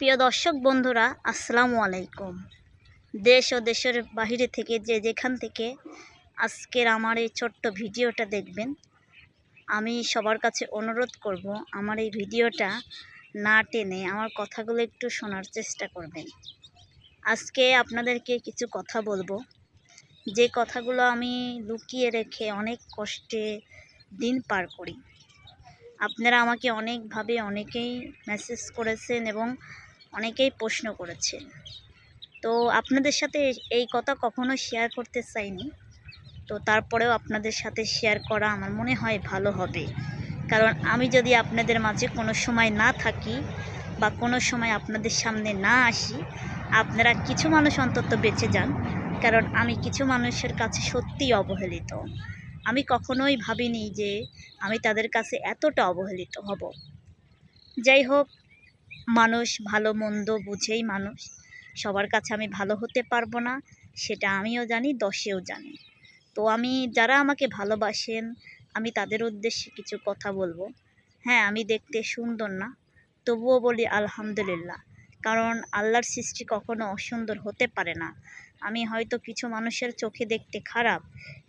প্রিয় দর্শক বন্ধুরা, আসসালামু আলাইকুম। দেশ ও দেশের বাহিরে থেকে যে যেখান থেকে আজকের আমার এই ছোট্ট ভিডিওটা দেখবেন, আমি সবার কাছে অনুরোধ করব আমার এই ভিডিওটা না টেনে আমার কথাগুলো একটু শোনার চেষ্টা করবেন। আজকে আপনাদেরকে কিছু কথা বলব। যে কথাগুলো আমি লুকিয়ে রেখে অনেক কষ্টে দিন পার করি। আপনারা আমাকে অনেকভাবে অনেকেই মেসেজ করেছেন এবং অনেকেই প্রশ্ন করেছেন তো আপনাদের সাথে এই কথা কখনো শেয়ার করতে চাইনি। তো তারপরেও আপনাদের সাথে শেয়ার করা আমার মনে হয় ভালো হবে। কারণ আমি যদি আপনাদের মাঝে কোনো সময় না থাকি বা কোনো সময় আপনাদের সামনে না আসি, আপনারা কিছু মানুষ অন্তত বেঁচে যান। কারণ আমি কিছু মানুষের কাছে সত্যিই অবহেলিত। আমি কখনোই ভাবিনি যে আমি তাদের কাছে এতটা অবহেলিত হব। যাই হোক মানুষ, ভালো, মন্দ বুঝেই মানুষ। সবার কাছে আমি ভালো হতে পারব না, সেটা আমিও জানি দশেও জানি। তো আমি, যারা আমাকে ভালোবাসেন, আমি তাদের উদ্দেশ্যে কিছু কথা বলব। হ্যাঁ আমি দেখতে সুন্দর না, তবুও বলি আলহামদুলিল্লাহ। কারণ আল্লাহর সৃষ্টি কখনো অসুন্দর হতে পারে না। আমি হয়তো কিছু মানুষের চোখে দেখতে খারাপ,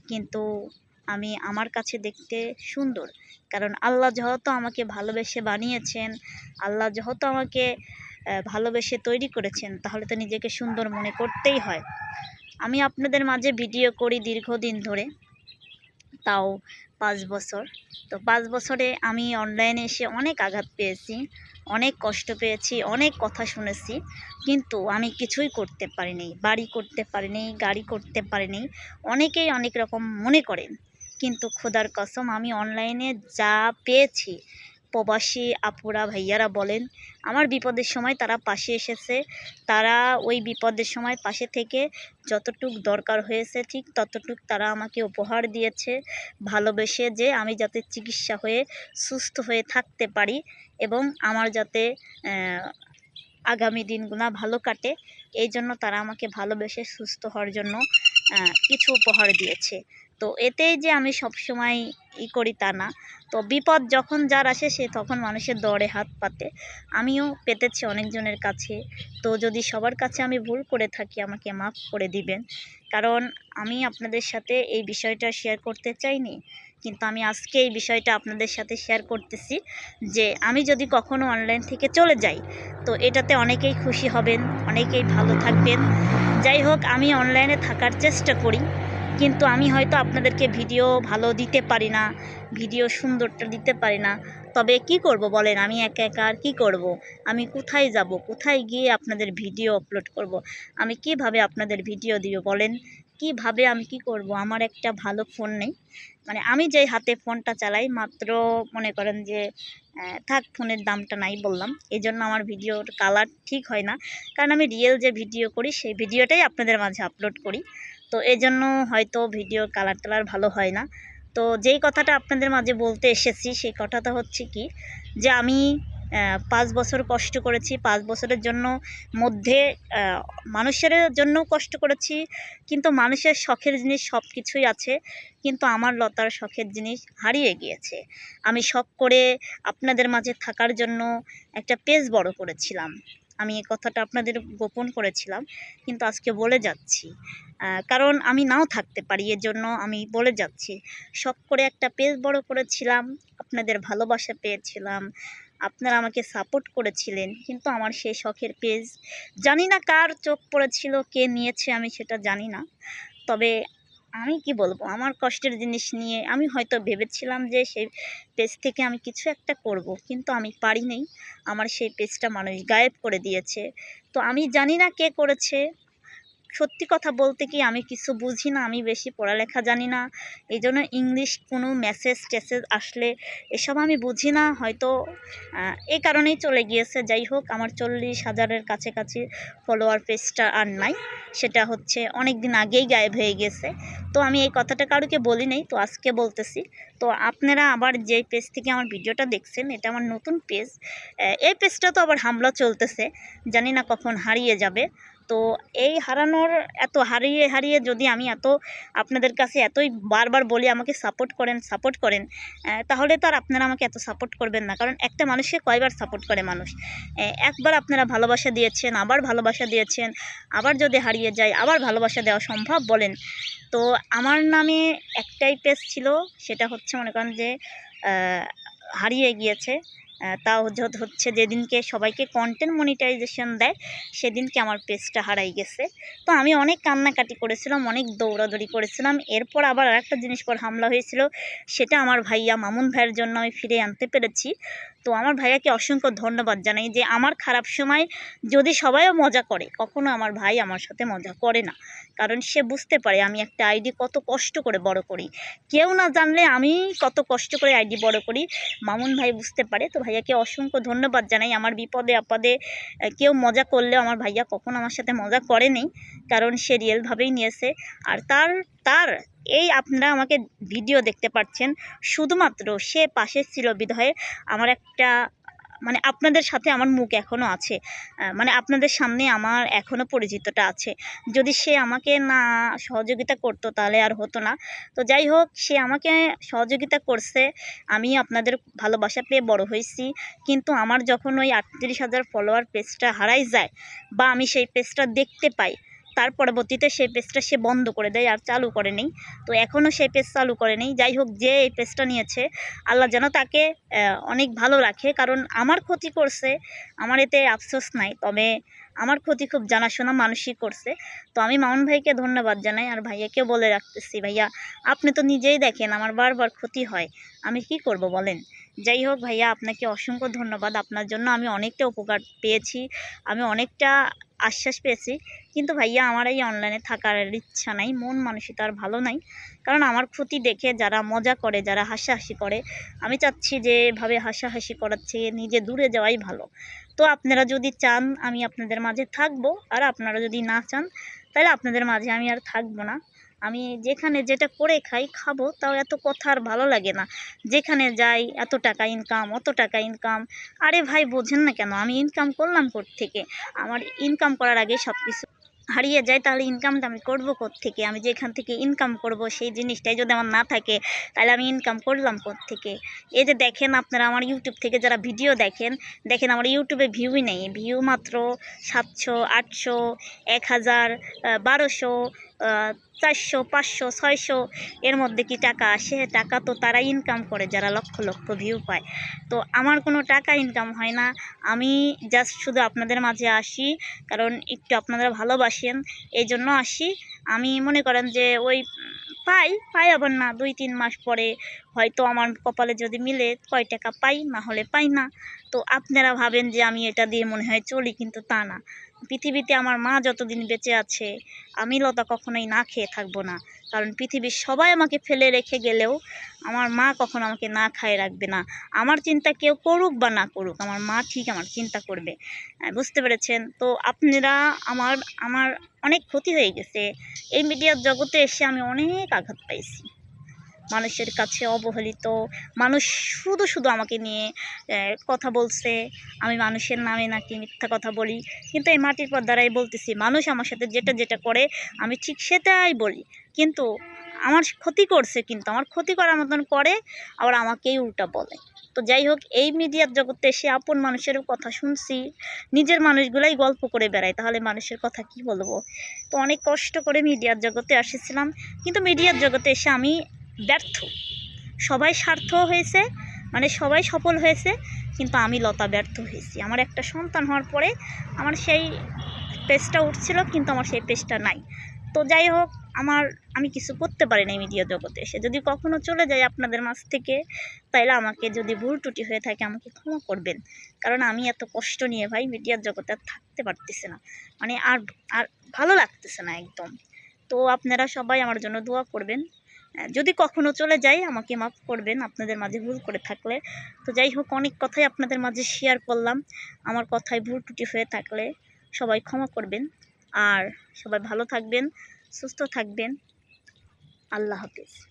কিন্তু আমি আমার কাছে দেখতে সুন্দর। কারণ আল্লাহ যেহেতু আমাকে ভালোবেসে বানিয়েছেন, আল্লাহ যেহেতু আমাকে ভালোবেসে তৈরি করেছেন, তাহলে তো নিজেকে সুন্দর মনে করতেই হয়। আমি আপনাদের মাঝে ভিডিও করি দীর্ঘদিন ধরে, তাও পাঁচ বছর। তো পাঁচ বছরে আমি অনলাইনে এসে অনেক আঘাত পেয়েছি, অনেক কষ্ট পেয়েছি, অনেক কথা শুনেছি, কিন্তু আমি কিছুই করতে পারিনি। বাড়ি করতে পারিনি, গাড়ি করতে পারিনি, অনেকেই অনেক রকম মনে করেন। কিন্তু খোদার কসম, আমি অনলাইনে যা পেয়েছি, প্রবাসী আপুরা, ভাইয়ারা বলেন, আমার বিপদের সময় তারা পাশে এসেছে। তারা ওই বিপদের সময় পাশে থেকে যতটুক দরকার হয়েছে, ঠিক ততটুক তারা আমাকে উপহার দিয়েছে। ভালোবেসে যে আমি যাতে চিকিৎসা হয়ে সুস্থ হয়ে থাকতে পারি এবং আমার যাতে আগামী দিনগুলো ভালো কাটে, এই জন্য তারা আমাকে ভালোবেসে সুস্থ হওয়ার জন্য কিছু উপহার দিয়েছে। তো এতেই যে আমি সবসময় ই করি তা না। তো বিপদ যখন যার আসে, সে তখন মানুষের দরে হাত পাতে। আমিও পেতেছি অনেকজনের কাছে। তো যদি সবার কাছে আমি ভুল করে থাকি, আমাকে মাফ করে দিবেন। কারণ আমি আপনাদের সাথে এই বিষয়টা শেয়ার করতে চাইনি। কিন্তু আমি আজকে এই বিষয়টা আপনাদের সাথে শেয়ার করতেছি যে, আমি যদি কখনো অনলাইন থেকে চলে যাই, তো এটাতে অনেকেই খুশি হবেন, অনেকেই ভালো থাকবেন। যাই হোক, আমি অনলাইনে থাকার চেষ্টা করি। কিন্তু আমি হয়তো আপনাদেরকে ভিডিও ভালো দিতে পারি না, ভিডিও সুন্দরটা দিতে পারি না। তবে কি করব বলেন? আমি একা একা আর কী করব? আমি কোথায় যাব? কোথায় গিয়ে আপনাদের ভিডিও আপলোড করব? আমি কীভাবে আপনাদের ভিডিও দিব বলেন? কীভাবে আমি কি করব? আমার একটা ভালো ফোন নেই। মানে আমি যে হাতে ফোনটা চালাই, মাত্র মনে করেন যে থাক ফোনের দামটা নাই বললাম। এই জন্য আমার ভিডিওর কালার ঠিক হয় না। কারণ আমি রিয়েল যে ভিডিও করি, সেই ভিডিওটাই আপনাদের মাঝে আপলোড করি। তো এই জন্য হয়তো ভিডিওর কালার টালার ভালো হয় না। তো যেই কথাটা আপনাদের মাঝে বলতে এসেছি, সেই কথাটা হচ্ছে কি? যে আমি পাঁচ বছর কষ্ট করেছি, পাঁচ বছরের জন্য মধ্যে মানুষের জন্যও কষ্ট করেছি, কিন্তু মানুষের শখের জিনিস সব কিছুই আছে, কিন্তু আমার লতার শখের জিনিস হারিয়ে গিয়েছে। আমি শখ করে আপনাদের মাঝে থাকার জন্য একটা পেজ বড় করেছিলাম। আমি এই কথাটা আপনাদের গোপন করেছিলাম, কিন্তু আজকে বলে যাচ্ছি। কারণ আমি নাও থাকতে পারি এর জন্য আমি বলে যাচ্ছি। শখ করে একটা পেজ বড় করেছিলাম, আপনাদের ভালোবাসা পেয়েছিলাম, আপনারা আমাকে সাপোর্ট করেছিলেন, কিন্তু আমার সেই শখের পেজ জানি না কার চোখ পড়েছিল, কে নিয়েছে আমি সেটা জানি না। তবে আমি কি বলব? আমার কষ্টের জিনিস নিয়ে আমি হয়তো ভেবেছিলাম যে সেই পেজ থেকে আমি কিছু একটা করব, কিন্তু আমি পারিনি। আমার সেই পেজটা মানুষ গায়েব করে দিয়েছে। তো আমি জানি না কে করেছে। সত্যি কথা বলতে কি আমি কিছু বুঝি না, আমি বেশি পড়ালেখা জানি না। এই জন্য ইংলিশ কোনো মেসেজ টেসেজ আসলে এসব আমি বুঝি না। হয়তো এই কারণেই চলে গিয়েছে। যাই হোক, আমার চল্লিশ হাজারের কাছাকাছি ফলোয়ার পেজটা আর নাই। সেটা হচ্ছে অনেক দিন আগেই গায়েব হয়ে গেছে। তো আমি এই কথাটা কারোকে বলি নাই, তো আজকে বলতেছি। তো আপনারা আবার যেই পেজ থেকে আমার ভিডিওটা দেখছেন, এটা আমার নতুন পেজ এই পেজটা তো আবার হামলা চলতেছে। জানি না কখন হারিয়ে যাবে। তো এই হারানোর এত হারিয়ে হারিয়ে যদি আমি এত আপনাদের কাছে এতই বারবার বলি, আমাকে সাপোর্ট করেন সাপোর্ট করেন তাহলে তো আর আপনারা আমাকে এত সাপোর্ট করবেন না। কারণ একটা মানুষকে কয়বার সাপোর্ট করে মানুষ? একবার আপনারা ভালোবাসা দিয়েছেন, আবার ভালোবাসা দিয়েছেন, আবার যদি হারিয়ে যায়, আবার ভালোবাসা দেওয়া সম্ভব বলেন? তো আমার নামে একটাই পেজ ছিল, সেটা হচ্ছে মনে করেন যে হারিয়ে গিয়েছে। তাও হচ্ছে- যেদিনকে সবাইকে কন্টেন্ট মনিটাইজেশন দেয়, সেদিনকে আমার পেজটা হারাই গেছে। তো আমি অনেক কান্নাকাটি করেছিলাম, অনেক দৌড়াদৌড়ি করেছিলাম। এরপর আবার আরেকটা জিনিস পর হামলা হয়েছিল, সেটা আমার ভাইয়া মামুন ভাইয়ের জন্য আমি ফিরে আনতে পেরেছি। তো আমার ভাইয়াকে অসংখ্য ধন্যবাদ জানাই যে আমার খারাপ সময় যদি সবাইও মজা করে, কখনো আমার ভাই আমার সাথে মজা করে না। কারণ সে বুঝতে পারে আমি একটা আইডি কত কষ্ট করে বড় করি। কেউ না জানলে আমি কত কষ্ট করে আইডি বড় করি। মামুন ভাই বুঝতে পারে, তো ভাইয়াকে অসংখ্য ধন্যবাদ জানাই। আমার বিপদে আপদে কেউ মজা করলেও আমার ভাইয়া কখনো আমার সাথে মজা করেনি কারণ সে রিয়েলভাবেই নিয়েছে। আর তার তার এই আপনারা আমাকে ভিডিও দেখতে পাচ্ছেন। শুধুমাত্র সে পাশে ছিল বিধয়ে। আমার একটা মানে আপনাদের সাথে আমার মুখ এখনও আছে। মানে আপনাদের সামনে আমার এখনও পরিচিতটা আছে। যদি সে আমাকে না সহযোগিতা করতো তাহলে আর হতো না। তো যাই হোক, সে আমাকে সহযোগিতা করছে। আমি আপনাদের ভালোবাসা পেয়ে বড় হয়েছি। কিন্তু আমার যখন ওই আটত্রিশ হাজার ফলোয়ার পেজটা হারাই যায় বা আমি সেই পেজটা দেখতে পাই তার পরবর্তীতে সেই পেজটা সে বন্ধ করে দেয় আর চালু করে নেই। তো এখনও সেই পেজ চালু করে নেই। যাই হোক, যে এই পেজটা নিয়েছে, আল্লাহ যেন তাকে অনেক ভালো রাখে। কারণ আমার ক্ষতি করছে, আমার এতে আফসোস নাই। তবে আমার ক্ষতি খুব জানাশোনা মানুষই করছে। তো আমি মামুন ভাইকে ধন্যবাদ জানাই আর ভাইয়াকেও বলে রাখতেছি, ভাইয়া, আপনি তো নিজেই দেখেন আমার বারবার ক্ষতি হয়। আমি কি করব বলেন? যাই হোক, ভাইয়া, আপনাকে অসংখ্য ধন্যবাদ। আপনার জন্য আমি অনেকটা উপকার পেয়েছি। আমি অনেকটা আশ্বাস পেয়েছি। কিন্তু ভাইয়া, আমার এই অনলাইনে থাকার ইচ্ছা নাই, মন মানসিকতা আর ভালো নাই। কারণ আমার ক্ষতি দেখে যারা মজা করে, যারা হাসাহাসি করে, আমি চাচ্ছি যে এভাবে হাসাহাসি চেয়ে নিজে দূরে যাওয়াই ভালো। তো আপনারা যদি চান, আমি আপনাদের মাঝে থাকব। আর আপনারা যদি না চান, তাহলে আপনাদের মাঝে আমি আর থাকব না। আমি যেখানে যেটা করে খাই, খাব, তাও এত কথা আর ভালো লাগে না। যেখানে যাই, এত টাকা ইনকাম অত টাকা ইনকাম আরে ভাই, বোঝেন না কেন, আমি ইনকাম করলাম থেকে আমার ইনকাম করার আগে সব কিছু হারিয়ে যায়, তাহলে ইনকামটা আমি করব থেকে আমি যেখান থেকে ইনকাম করব, সেই জিনিসটাই যদি আমার না থাকে, তাহলে আমি ইনকাম করলাম থেকে এই যে দেখেন আপনারা আমার ইউটিউব থেকে যারা ভিডিও দেখেন দেখেন আমার ইউটিউবে ভিউই নেই। ভিউ মাত্র সাতশো, আটশো, এক হাজার বারোশো চারশো, পাঁচশো, ছয়শো এর মধ্যে কি টাকা আসে? টাকা তো তারা ইনকাম করে, যারা লক্ষ লক্ষ ভিউ পায়। তো আমার কোনো টাকা ইনকাম হয় না। আমি জাস্ট শুধু আপনাদের মাঝে আসি, কারণ একটু আপনারা ভালোবাসেন এই জন্য আসি। আমি মনে করেন যে ওই পাই পাই আবার না, দুই, তিন মাস পরে হয়তো আমার কপালে যদি মিলে কয় টাকা পাই, না হলে পাই না। তো আপনারা ভাবেন যে আমি এটা দিয়ে মনে হয় চলি, কিন্তু তা না। পৃথিবীতে আমার মা যতদিন বেঁচে আছে, আমি লতা কখনোই না খেয়ে থাকব না। কারণ পৃথিবীর সবাই আমাকে ফেলে রেখে গেলেও আমার মা কখনো আমাকে না খায় রাখবে না। আমার চিন্তা কেউ করুক বা না করুক, আমার মা ঠিক আমার চিন্তা করবে। বুঝতে পেরেছেন? তো আপনারা আমার আমার অনেক ক্ষতি হয়ে গেছে। এই মিডিয়ার জগতে এসে আমি অনেক আঘাত পাইছি। মানুষের কাছে অবহেলিত। মানুষ শুধু শুধু আমাকে নিয়ে কথা বলছে, আমি মানুষের নামে নাকি মিথ্যা কথা বলি। কিন্তু এই মাটির পর দ্বারাই বলতেছি, মানুষ আমার সাথে যেটা যেটা করে, আমি ঠিক সেটাই বলি। কিন্তু আমার ক্ষতি করছে কিন্তু, আমার ক্ষতি করার মতন করে, আবার আমাকেই উল্টা বলে। তো যাই হোক, এই মিডিয়ার জগতে এসে আপন মানুষেরও কথা শুনছি, নিজের মানুষগুলাই গল্প করে বেড়ায়, তাহলে মানুষের কথা কি বলব? তো অনেক কষ্ট করে মিডিয়ার জগতে এসেছিলাম কিন্তু মিডিয়ার জগতে এসে আমি ব্যর্থ। সবাই স্বার্থ হয়েছে মানে সবাই সফল হয়েছে, কিন্তু আমি লতা ব্যর্থ হয়েছি। আমার একটা সন্তান হওয়ার পরে আমার সেই পেজটা উঠছিল, কিন্তু আমার সেই পেজটা নাই। তো যাই হোক, আমার, আমি কিছু করতে পারি না মিডিয়া জগতে। এসে যদি কখনো চলে যায় আপনাদের মাঝ থেকে, তাইলে আমাকে যদি ভুল ত্রুটি হয়ে থাকে, আমাকে ক্ষমা করবেন। কারণ আমি এত কষ্ট নিয়ে ভাই মিডিয়ার জগতে আর থাকতে পারতেছে না। মানে আর আর ভালো লাগতেছে না একদম। তো আপনারা সবাই আমার জন্য দোয়া করবেন। যদি কখনো চলে যাই, আমাকে মাফ করবেন, আপনাদের মাঝে ভুল করে থাকলে। তো যাই হোক, অনেক কথাই আপনাদের মাঝে শেয়ার করলাম। আমার কথায় ভুল টুটি হয়ে থাকলে সবাই ক্ষমা করবেন। আর সবাই ভালো থাকবেন, সুস্থ থাকবেন। আল্লাহ হাফিজ।